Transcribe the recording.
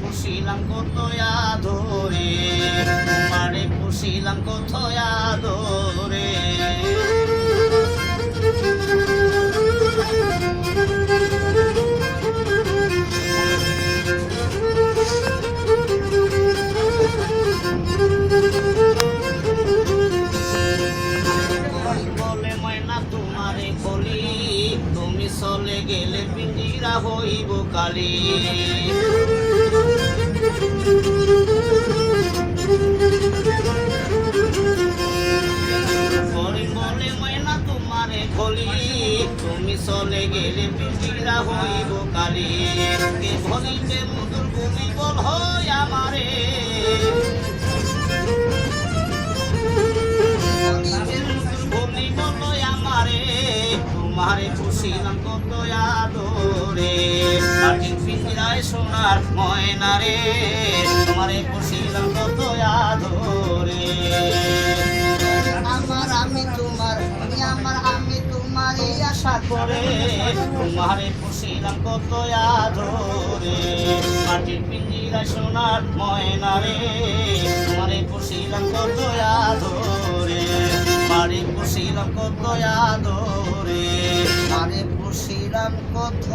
পুষিলাম কত আদরে তোমারে পুষিলাম কত আদরে। চলে গেলে পিঞ্জিরা হইব কালী। তুমি চলে গেলে পিঞ্জিরা হইব কালী। কে বলিতে মধুর ভূমি বল হয় আমারে। তোমারে খুশিলাম কত আদরে। মাটির পিঞ্জিরায় সোনার ময়না রে খুশিলাম কত আদরে। তোমার এই আশা করে খুশিলাম কত আদরে। মাটির খুশিলাম কত আদরে। মারে পুষিলাম কত আদরে, মারে পুষিলাম কত